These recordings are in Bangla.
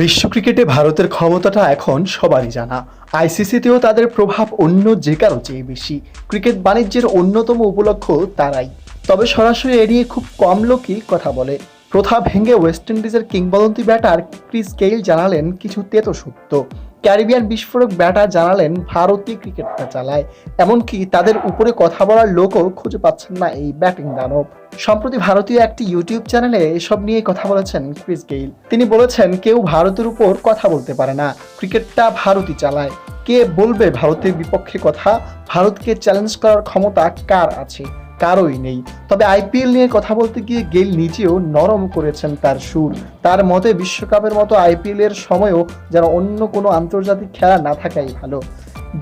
বিশ্ব ক্রিকেটে ভারতের ক্ষমতাটা এখন সবারই জানা। আইসিসিতেও তাদের প্রভাব অন্য যে কারও চেয়ে বেশি। ক্রিকেট বাণিজ্যের অন্যতম উপলক্ষ তারাই। তবে সরাসরি এড়িয়ে খুব কম লোকই কথা বলে। প্রথা ভেঙে ওয়েস্ট ইন্ডিজের কিংবদন্তি ব্যাটার ক্রিস গেইল জানালেন কিছু তেত সত্য ক্যারিবিয়ান বিস্ফোরক ব্যাটার জানালেন, ভারতীয় ক্রিকেটটা চালায়। এমনকি তাদের উপরে কথা বলার লোকও খুঁজে পাচ্ছেন না এই ব্যাটিং দানব। সম্প্রতি ভারতীয় একটি ইউটিউব চ্যানেলে এসব নিয়ে কথা বলেছেন ক্রিস গেইল। তিনি বলেছেন, কেউ ভারতের উপর কথা বলতে পারে না। ক্রিকেটটা ভারতই চালায়। কে বলবে ভারতের বিপক্ষে কথা? ভারতকে চ্যালেঞ্জ করার ক্ষমতা কার আছে? কারোই নেই। তবে আইপিএল নিয়ে কথা বলতে গিয়ে গেল নিজেও নরম করেছেন তার সুর। তার মতে বিশ্বকাপের মতো আইপিএলের সময়ও যেন অন্য কোনো আন্তর্জাতিক খেলা না থাকাই ভালো।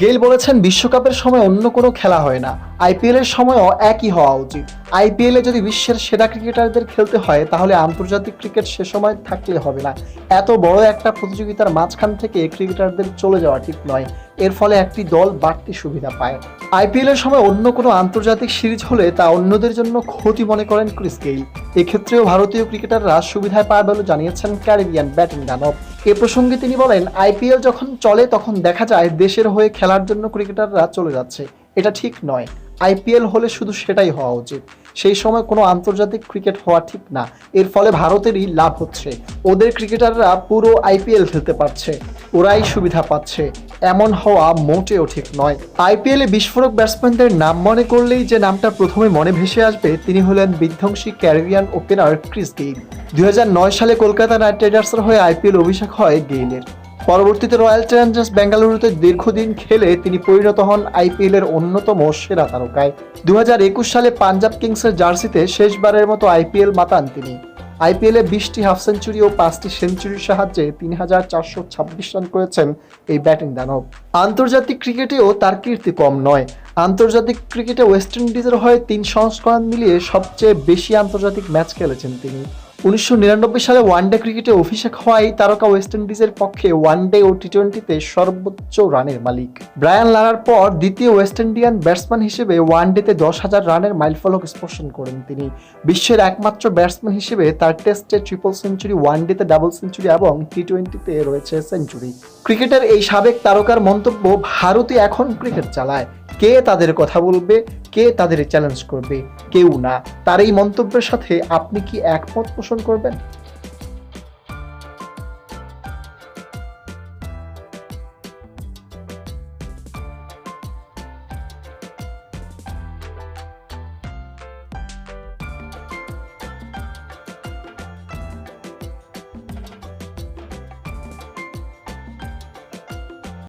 গেল বলেছেন, বিশ্বকাপের সময় অন্য কোনো খেলা হয় না। আইপিএল এর সময়ও একই হওয়া উচিত। আইপিএল যদি বিশ্বের সেরা ক্রিকেটারদের খেলতে হয়, তাহলে আন্তর্জাতিক ক্রিকেট সে সময় থাকলে হবে না। এত বড় একটা প্রতিযোগিতার মাঝখান থেকে ক্রিকেটারদের চলে যাওয়া ঠিক নয়। এর ফলে একটি দল বাড়তি সুবিধা পায়। আইপিএল এর সময় অন্য কোনো আন্তর্জাতিক সিরিজ হলে তা অন্যদের জন্য ক্ষতি মনে করেন ক্রিস গেইল। এক্ষেত্রেও ভারতীয় ক্রিকেটাররা সুবিধায় পায় বলে জানিয়েছেন ক্যারিবিয়ান ব্যাটিং দানব। এ প্রসঙ্গে তিনি বলেন, আইপিএল যখন চলে, তখন দেখা যায় দেশের হয়ে খেলার জন্য ক্রিকেটাররা চলে যাচ্ছে। এটা ঠিক নয়। আইপিএল হলে শুধু সেটাই হওয়া উচিত। সেই সময় কোনো আন্তর্জাতিক ক্রিকেট হওয়া ঠিক না। এর ফলে ভারতেরই লাভ হচ্ছে। ওদের ক্রিকেটাররা পুরো আইপিএল খেলতে পারছে। ওরাই সুবিধা পাচ্ছে। এমন হওয়া মোটেও ঠিক নয়। আইপিএলে বিস্ফোরক ব্যাটসম্যানদের নাম মনে করলেই যে নামটা প্রথমে মনে ভেসে আসবে, তিনি হলেন বিধ্বংসী ক্যারিবিয়ান ওপেনার ক্রিস গেইল। দুই হাজার নয় সালে কলকাতা নাইট রাইডার্সের হয়ে আইপিএল অভিষেক হয় গেইলের। পরবর্তীতে রয়্যাল চ্যালেঞ্জার্স বেঙ্গালুরুতে দীর্ঘদিন খেলে তিনি পরিণত হন আইপিএল এর অন্যতম সেরা তারকায়। দু সালে পাঞ্জাব কিংসের জার্সিতে শেষবারের মতো আইপিএল মাতান তিনি। আইপিএল বিশটি হাফ সেঞ্চুরি ও পাঁচটি সেঞ্চুরির সাহায্যে তিন হাজার চারশো ছাব্বিশ রান করেছেন এই ব্যাটিং দানব। আন্তর্জাতিক ক্রিকেটেও তার কীর্তি কম নয়। আন্তর্জাতিক ক্রিকেটে ওয়েস্ট ইন্ডিজের হয়ে তিন সংস্করণ মিলিয়ে সবচেয়ে বেশি আন্তর্জাতিক ম্যাচ খেলেছেন তিনি। উনিশশো নিরানব্বই সালে ওয়ানডে ক্রিকেটে অভিষেক হওয়ায় তারকা ওয়েস্ট ইন্ডিজের পক্ষে ওয়ানডে ও টি টোয়েন্টিতে সর্বোচ্চ রানের মালিক। ব্রায়ান লারার পর দ্বিতীয় ওয়েস্ট ইন্ডিয়ান ব্যাটসম্যান হিসেবে ওয়ানডেতে দশ হাজার রানের মাইলফলক স্পর্শন করেন তিনি। বিশ্বের একমাত্র ব্যাটসম্যান হিসেবে তার টেস্টে ট্রিপল সেঞ্চুরি, ওয়ানডেতে ডাবল সেঞ্চুরি এবং টি টোয়েন্টিতে রয়েছে সেঞ্চুরি। ক্রিকেটের এই সাবেক তারকার মন্তব্য ভারতই এখন ক্রিকেট চালায়। কে তাদের কথা বলবে? কে তাদের চ্যালেঞ্জ করবে? কেউ না। তার এই মন্তব্যের সাথে আপনি কি একমত পোষণ করবেন?